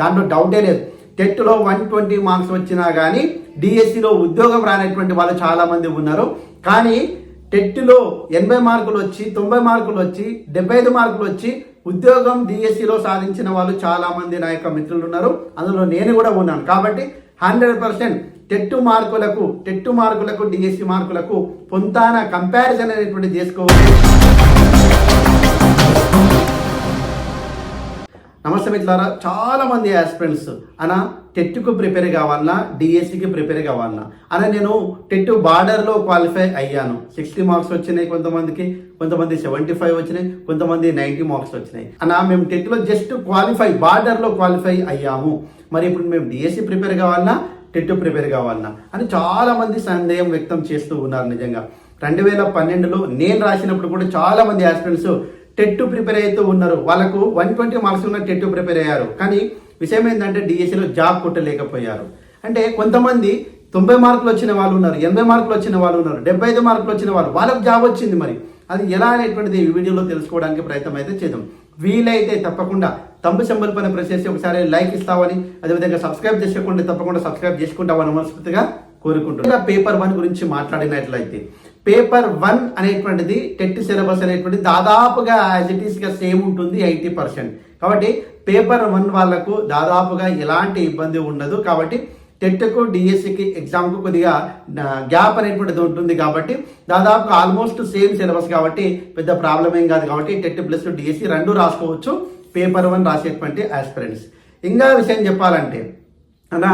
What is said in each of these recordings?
దాంట్లో డౌటే లేదు. టెట్లో వన్ ట్వంటీ మార్క్స్ వచ్చినా కానీ డిఎస్సిలో ఉద్యోగం రానటువంటి వాళ్ళు చాలామంది ఉన్నారు. కానీ టెట్లో ఎనభై మార్కులు వచ్చి తొంభై మార్కులు వచ్చి డెబ్బై ఐదు మార్కులు వచ్చి ఉద్యోగం డిఎస్సిలో సాధించిన వాళ్ళు చాలామంది నా యొక్క మిత్రులు ఉన్నారు. అందులో నేను కూడా ఉన్నాను. కాబట్టి హండ్రెడ్ పర్సెంట్ టెట్టు మార్కులకు టెట్టు మార్కులకు డిఎస్సి మార్కులకు పొంతాన కంపారిజన్ అనేటువంటి చేసుకోవాలి. నమస్తే మిత్రులారా చాలామంది ఆస్పిరెంట్స్ అనా టెట్కు ప్రిపేర్ కావాలన్నా డిఎస్సికి ప్రిపేర్ కావాలన్నా. అలా నేను టెట్ బార్డర్లో క్వాలిఫై అయ్యాను. సిక్స్టీ మార్క్స్ వచ్చినాయి కొంతమందికి కొంతమంది సెవెంటీ ఫైవ్ వచ్చినాయి కొంతమంది నైంటీ మార్క్స్ వచ్చినాయి. అనా మేము టెట్లో జస్ట్ క్వాలిఫై బార్డర్లో క్వాలిఫై అయ్యాము. మరి ఇప్పుడు మేము డిఎస్సి ప్రిపేర్ కావాలన్నా టెట్ ప్రిపేర్ కావాలన్నా అని చాలామంది సందేహం వ్యక్తం చేస్తూ ఉన్నారు నిజంగా. రెండు వేల పన్నెండులో నేను రాసినప్పుడు కూడా చాలామంది ఆస్పిరెంట్స్ టెట్ ప్రిపేర్ అవుతూ ఉన్నారు. వాళ్ళకు వన్ ట్వంటీ మార్క్స్ ఉన్న టెట్ ప్రిపేర్ అయ్యారు. కానీ విషయం ఏంటంటే డిఎస్సిలో జాబ్ కొట్టలేకపోయారు. అంటే కొంతమంది తొంభై మార్కులు వచ్చిన వాళ్ళు ఉన్నారు ఎనభై మార్కులు వచ్చిన వాళ్ళు ఉన్నారు డెబ్బై ఐదు మార్కులు వచ్చిన వాళ్ళు వాళ్ళకి జాబ్ వచ్చింది మరి. అది ఎలా అనేటువంటిది ఈ వీడియోలో తెలుసుకోవడానికి ప్రయత్నం అయితే చేద్దాం. వీలైతే తప్పకుండా తంబు సింబల్ పైన ప్రెస్ చేసి ఒకసారి లైక్ ఇస్తావని అదేవిధంగా సబ్స్క్రైబ్ చేసుకోండి తప్పకుండా సబ్స్క్రైబ్ చేసుకుంటామని మనస్ఫూర్తిగా కోరుకుంటున్నాను. పేపర్ వన్ గురించి మాట్లాడినట్లయితే పేపర్ వన్ అనేటువంటిది టెట్ సిలబస్ అనేటువంటిది దాదాపుగా యాజ్ ఇట్ ఈస్గా సేమ్ ఉంటుంది ఎయిటీ పర్సెంట్. కాబట్టి పేపర్ వన్ వాళ్ళకు దాదాపుగా ఎలాంటి ఇబ్బంది ఉండదు. కాబట్టి టెట్కు డిఎస్సికి ఎగ్జామ్కు కొద్దిగా గ్యాప్ అనేటువంటిది ఉంటుంది కాబట్టి దాదాపు ఆల్మోస్ట్ సేమ్ సిలబస్ కాబట్టి పెద్ద ప్రాబ్లం ఏం కాదు కాబట్టి టెట్ ప్లస్ డిఎస్సి రెండు రాసుకోవచ్చు పేపర్ వన్ రాసేటువంటి ఆస్పిరెంట్స్ ఇంకా విషయం చెప్పాలంటే అన్న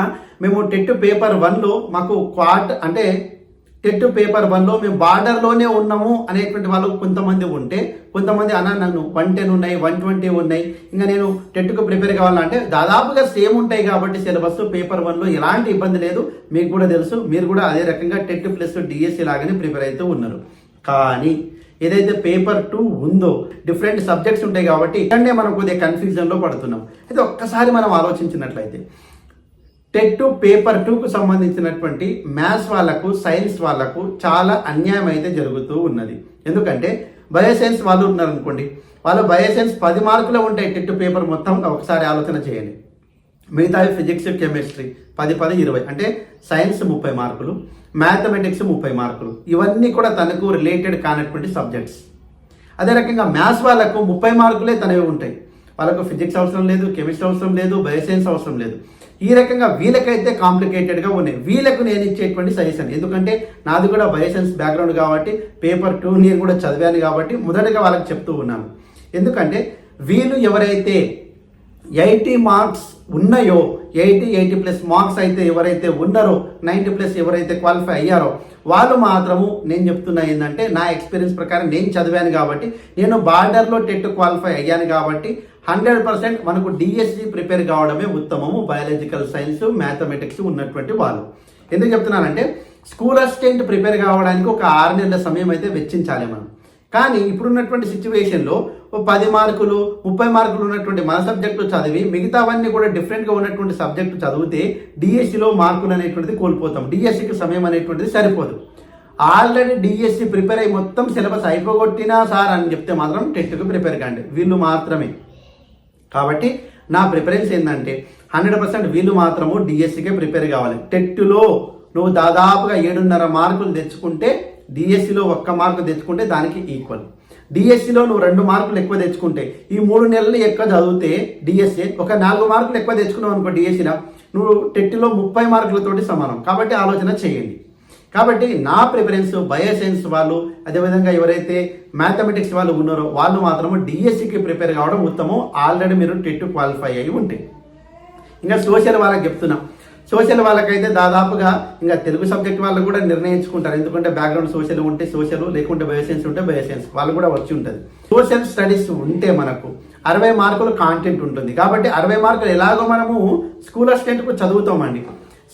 మేము టెట్ పేపర్ వన్లో మాకు క్వార్ట్ అంటే టెట్ పేపర్ వన్లో మేము బార్డర్లోనే ఉన్నాము అనేటువంటి వాళ్ళు కొంతమంది ఉంటే కొంతమంది అన్న నన్ను వన్ టెన్ ఉన్నాయి వన్ ట్వంటీ ఉన్నాయి. ఇంకా నేను టెట్కు ప్రిపేర్ కావాలంటే దాదాపుగా సేమ్ ఉంటాయి కాబట్టి సిలబస్ పేపర్ వన్లో ఎలాంటి ఇబ్బంది లేదు. మీకు కూడా తెలుసు మీరు కూడా అదే రకంగా టెట్ ప్లస్ డిఎస్సి లాగానే ప్రిపేర్ అవుతూ ఉన్నారు. కానీ ఏదైతే పేపర్ టూ ఉందో డిఫరెంట్ సబ్జెక్ట్స్ ఉంటాయి కాబట్టి ఇక్కడనే మనం కొద్దిగా కన్ఫ్యూజన్లో పడుతున్నాం. అయితే ఒక్కసారి మనం ఆలోచించినట్లయితే టెట్ పేపర్ టూకు సంబంధించినటువంటి మ్యాథ్స్ వాళ్ళకు సైన్స్ వాళ్ళకు చాలా అన్యాయం అయితే జరుగుతూ ఉన్నది. ఎందుకంటే బయోసైన్స్ వాళ్ళు ఉన్నారు అనుకోండి వాళ్ళు బయోసైన్స్ పది మార్కులు ఉంటాయి టెట్ పేపర్ మొత్తం ఒకసారి ఆలోచన చేయండి. మిగతా ఫిజిక్స్ కెమిస్ట్రీ పది పది ఇరవై. అంటే సైన్స్ ముప్పై మార్కులు మ్యాథమెటిక్స్ ముప్పై మార్కులు. ఇవన్నీ కూడా తనకు రిలేటెడ్ కానటువంటి సబ్జెక్ట్స్. అదే రకంగా మ్యాథ్స్ వాళ్ళకు ముప్పై మార్కులే తనవి ఉంటాయి. వాళ్ళకు ఫిజిక్స్ అవసరం లేదు కెమిస్ట్రీ అవసరం లేదు బయోసైన్స్ అవసరం లేదు. ఈ రకంగా వీళ్ళకైతే కాంప్లికేటెడ్గా ఉన్నాయి. వీళ్ళకు నేను ఇచ్చేటువంటి సజెషన్ ఎందుకంటే నాది కూడా బయోసైన్స్ బ్యాక్గ్రౌండ్ కాబట్టి పేపర్ టూ నేను కూడా చదివాను కాబట్టి మొదటగా వాళ్ళకి చెప్తూ ఉన్నాను. ఎందుకంటే వీళ్ళు ఎవరైతే ఎయిటీ మార్క్స్ ఉన్నాయో ఎయిటీ ఎయిటీ ప్లస్ మార్క్స్ అయితే ఎవరైతే ఉన్నారో నైంటీ ప్లస్ ఎవరైతే క్వాలిఫై అయ్యారో వాళ్ళు మాత్రము నేను చెప్తున్నా ఏంటంటే నా ఎక్స్పీరియన్స్ ప్రకారం నేను చదివాను కాబట్టి నేను బార్డర్లో టెట్ క్వాలిఫై అయ్యాను కాబట్టి హండ్రెడ్ పర్సెంట్ మనకు డిఎస్సి ప్రిపేర్ కావడమే ఉత్తమము. బయాలజికల్ సైన్స్ మ్యాథమెటిక్స్ ఉన్నటువంటి వాళ్ళు. ఎందుకు చెప్తున్నానంటే స్కూల్ అసిస్టెంట్ ప్రిపేర్ కావడానికి ఒక ఆరు నెలల సమయం అయితే వెచ్చించాలి మనం. కానీ ఇప్పుడున్నటువంటి సిచ్యువేషన్లో పది మార్కులు ముప్పై మార్కులు ఉన్నటువంటి మన సబ్జెక్టు చదివి మిగతావన్నీ కూడా డిఫరెంట్గా ఉన్నటువంటి సబ్జెక్టు చదివితే డిఎస్సిలో మార్కులు అనేటువంటిది కోల్పోతాం. డిఎస్సికి సమయం అనేటువంటిది సరిపోదు. ఆల్రెడీ డిఎస్సి ప్రిపేర్ అయ్యి మొత్తం సిలబస్ అయిపోగొట్టినా సార్ అని చెప్తే మాత్రం టెట్కు ప్రిపేర్ కాండి. వీళ్ళు మాత్రమే. కాబట్టి నా ప్రిఫరెన్స్ ఏంటంటే హండ్రెడ్ పర్సెంట్ వీళ్ళు మాత్రము డిఎస్సికే ప్రిపేర్ కావాలి. టెట్లో నువ్వు దాదాపుగా ఏడున్నర మార్కులు తెచ్చుకుంటే డిఎస్సిలో ఒక్క మార్కు తెచ్చుకుంటే దానికి ఈక్వల్ డిఎస్సిలో నువ్వు రెండు మార్కులు ఎక్కువ తెచ్చుకుంటే ఈ మూడు నెలలు ఎక్కువ చదివితే డిఎస్సి ఒక నాలుగు మార్కులు ఎక్కువ తెచ్చుకున్నావు అనుకో డిఎస్సిలో నువ్వు టెట్లో ముప్పై మార్కులతోటి సమానం. కాబట్టి ఆలోచన చేయండి. కాబట్టి నా ప్రిఫరెన్స్ బయోసైన్స్ వాళ్ళు అదేవిధంగా ఎవరైతే మ్యాథమెటిక్స్ వాళ్ళు ఉన్నారో వాళ్ళు మాత్రము డిఎస్సికి ప్రిపేర్ కావడం ఉత్తమం. ఆల్రెడీ మీరు టెట్ క్వాలిఫై అయ్యి ఉంటే. ఇంకా సోషల్ వాళ్ళకి చెప్తున్నాం. సోషల్ వాళ్ళకైతే దాదాపుగా ఇంకా తెలుగు సబ్జెక్ట్ వాళ్ళు కూడా నిర్ణయించుకుంటారు. ఎందుకంటే బ్యాక్గ్రౌండ్ సోషల్ ఉంటే సోషల్ లేకుంటే బయోసైన్స్ ఉంటే బయోసైన్స్ వాళ్ళు కూడా వచ్చి ఉంటుంది. సోషల్ స్టడీస్ ఉంటే మనకు అరవై మార్కులు కాంటెంట్ ఉంటుంది. కాబట్టి అరవై మార్కులు ఎలాగో మనము స్కూల్ అసిస్టెంట్కు చదువుతామండి.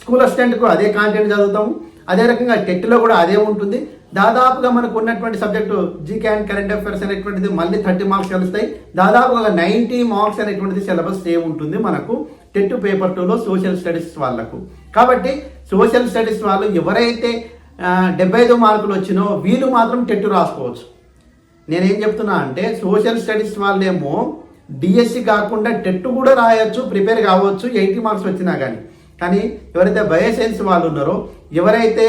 స్కూల్ అసిస్టెంట్కు అదే కాంటెంట్ చదువుతాము. అదే రకంగా టెట్లో కూడా అదే ఉంటుంది. దాదాపుగా మనకు ఉన్నటువంటి subject GK and current affairs అనేటువంటిది మళ్ళీ థర్టీ మార్క్స్ కలుస్తాయి. దాదాపుగా నైంటీ మార్క్స్ అనేటువంటిది సిలబస్ సేమ్ ఉంటుంది మనకు టెట్ పేపర్ టూలో సోషల్ స్టడీస్ వాళ్ళకు. కాబట్టి సోషల్ స్టడీస్ వాళ్ళు ఎవరైతే డెబ్బై ఐదు మార్కులు వచ్చినో వీళ్ళు మాత్రం టెట్ రాసుకోవచ్చు. నేనేం చెప్తున్నా అంటే సోషల్ స్టడీస్ వాళ్ళేమో డిఎస్సి కాకుండా టెట్ కూడా రాయొచ్చు ప్రిపేర్ కావచ్చు ఎయిటీ మార్క్స్ వచ్చినా కానీ కానీ ఎవరైతే బయోసైన్స్ వాళ్ళు ఉన్నారో ఎవరైతే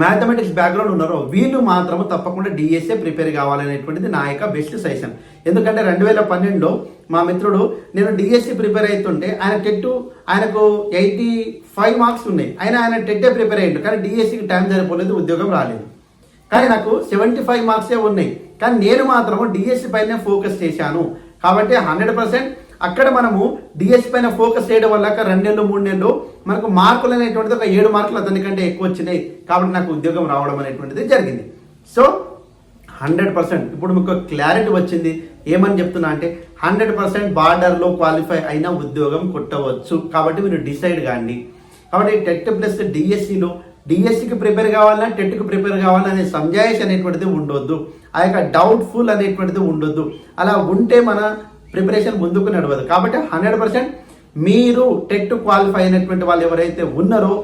మ్యాథమెటిక్స్ బ్యాక్గ్రౌండ్ ఉన్నారో వీళ్ళు మాత్రము తప్పకుండా డిఎస్ఏ ప్రిపేర్ కావాలనేటువంటిది నా యొక్క బెస్ట్ సజెషన్. ఎందుకంటే రెండు వేల పన్నెండులో మా మిత్రుడు నేను డిఎస్సి ప్రిపేర్ అవుతుంటే ఆయన టెట్ ఆయనకు ఎయిటీ ఫైవ్ మార్క్స్ ఉన్నాయి. ఆయన ఆయన టెట్టే ప్రిపేర్ అయ్యిండు. కానీ డిఎస్సికి టైం సరిపోలేదు ఉద్యోగం రాలేదు. కానీ నాకు సెవెంటీ ఫైవ్ మార్క్సే ఉన్నాయి. కానీ నేను మాత్రము డిఎస్సి పైనే ఫోకస్ చేశాను. కాబట్టి హండ్రెడ్ పర్సెంట్ అక్కడ మనము డిఎస్సి పైన ఫోకస్ చేయడం వల్ల రెండేళ్ళు రెండు మూడు నెలలు మనకు మార్కులు అనేటువంటిది ఒక ఏడు మార్కులు అతని కంటే ఎక్కువ వచ్చినాయి. కాబట్టి నాకు ఉద్యోగం రావడం అనేటువంటిది జరిగింది. సో హండ్రెడ్ పర్సెంట్ ఇప్పుడు మీకు క్లారిటీ వచ్చింది. ఏమని చెప్తున్నా అంటే హండ్రెడ్ పర్సెంట్ బార్డర్లో క్వాలిఫై అయిన ఉద్యోగం కొట్టవచ్చు. కాబట్టి మీరు డిసైడ్ కాండి. కాబట్టి టెట్ ప్లస్ డిఎస్సిలో డిఎస్సికి ప్రిపేర్ కావాలన్నా టెట్కి ప్రిపేర్ కావాలనే అనే సంజాయిష్ అనేటువంటిది ఉండొద్దు. ఆ యొక్క డౌట్ఫుల్ అనేటువంటిది ఉండొద్దు. అలా ఉంటే మన ప్రిపరేషన్ ముందుకు నడవదు. కాబట్టి హండ్రెడ్ పర్సెంట్ మీరు టెట్ క్వాలిఫై అయినటువంటి వాళ్ళు ఎవరైతే ఉన్నారో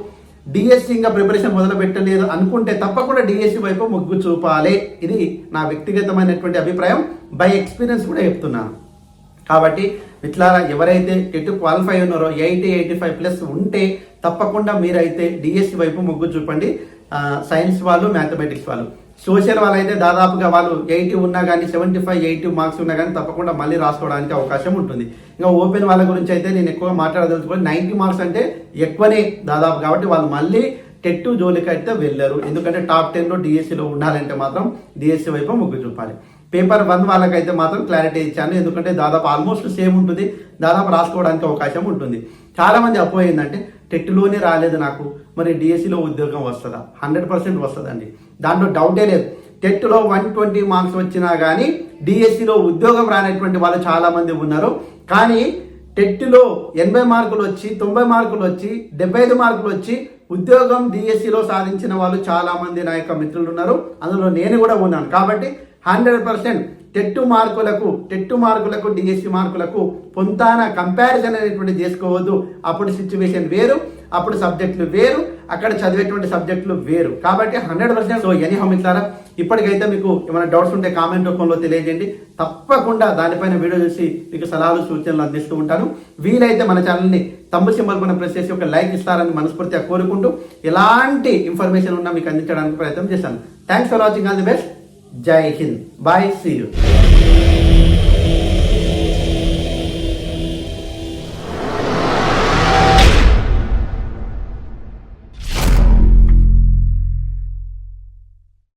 డిఎస్సి ఇంకా ప్రిపరేషన్ మొదలు పెట్టలేదు అనుకుంటే తప్పకుండా డిఎస్సి వైపు మొగ్గు చూపాలి. ఇది నా వ్యక్తిగతమైనటువంటి అభిప్రాయం. బై ఎక్స్పీరియన్స్ కూడా చెప్తున్నాను కాబట్టి ఇట్లా ఎవరైతే టెట్ క్వాలిఫై ఉన్నారో ఎయిటీ ఎయిటీ ఫైవ్ ప్లస్ ఉంటే తప్పకుండా మీరైతే డిఎస్సి వైపు మొగ్గు చూపండి. సైన్స్ వాళ్ళు మ్యాథమెటిక్స్ వాళ్ళు. సోషల్ వాళ్ళు అయితే దాదాపుగా వాళ్ళు ఎయిటీ ఉన్నా కానీ సెవెంటీ ఫైవ్ ఎయిటీ మార్క్స్ ఉన్నా కానీ తప్పకుండా మళ్ళీ రాసుకోవడానికి అవకాశం ఉంటుంది. ఇంకా ఓపెన్ వాళ్ళ గురించి అయితే నేను ఎక్కువ మాట్లాడదలుచుకోండి నైంటీ మార్క్స్ అంటే ఎక్కువనే దాదాపు కాబట్టి వాళ్ళు మళ్ళీ టెట్ జోలికి అయితే వెళ్ళరు. ఎందుకంటే టాప్ టెన్లో డిఎస్సిలో ఉండాలంటే మాత్రం డిఎస్సి వైపు మొగ్గు చూపాలి. పేపర్ వన్ వాళ్ళకైతే మాత్రం క్లారిటీ ఇచ్చాను. ఎందుకంటే దాదాపు ఆల్మోస్ట్ సేమ్ ఉంటుంది. దాదాపు రాసుకోవడానికి అవకాశం ఉంటుంది. చాలామంది మంది ఏంటంటే టెట్లోనే రాలేదు నాకు. మరి డిఎస్సిలో ఉద్యోగం వస్తుందా? హండ్రెడ్ పర్సెంట్ వస్తుందండి. దాంట్లో డౌటే లేదు. టెట్లో వన్ ట్వంటీ మార్క్స్ వచ్చినా కానీ డిఎస్సిలో ఉద్యోగం రానటువంటి వాళ్ళు చాలామంది ఉన్నారు. కానీ టెట్లో ఎనభై మార్కులు వచ్చి తొంభై మార్కులు వచ్చి డెబ్బై ఐదు మార్కులు వచ్చి ఉద్యోగం డిఎస్సిలో సాధించిన వాళ్ళు చాలా మంది నా యొక్క మిత్రులు ఉన్నారు అందులో నేను కూడా ఉన్నాను. కాబట్టి హండ్రెడ్ పర్సెంట్ టెట్టు మార్కులకు టెట్టు మార్కులకు డిఎస్సి మార్కులకు పొంతాన కంపారిజన్ అనేటువంటి చేసుకోవద్దు. అప్పుడు సిచ్యువేషన్ వేరు అప్పుడు సబ్జెక్టులు వేరు అక్కడ చదివేటువంటి సబ్జెక్టులు వేరు. కాబట్టి హండ్రెడ్ పర్సెంట్ సో ఎనీ హమిట్లారా ఇప్పటికైతే మీకు ఏమైనా డౌట్స్ ఉంటే కామెంట్ రూపంలో తెలియజేయండి. తప్పకుండా దానిపైన వీడియో చూసి మీకు సలహాలు సూచనలు అందిస్తూ ఉంటాను. వీలైతే మన ఛానల్ని తమ్ము సింబల్ మనం ప్రెస్ చేసి ఒక లైక్ ఇస్తారని మనస్ఫూర్తిగా కోరుకుంటూ ఎలాంటి ఇన్ఫర్మేషన్ ఉన్నా మీకు అందించడానికి ప్రయత్నం చేశాను thanks for watching all the best Jai Hind bye see you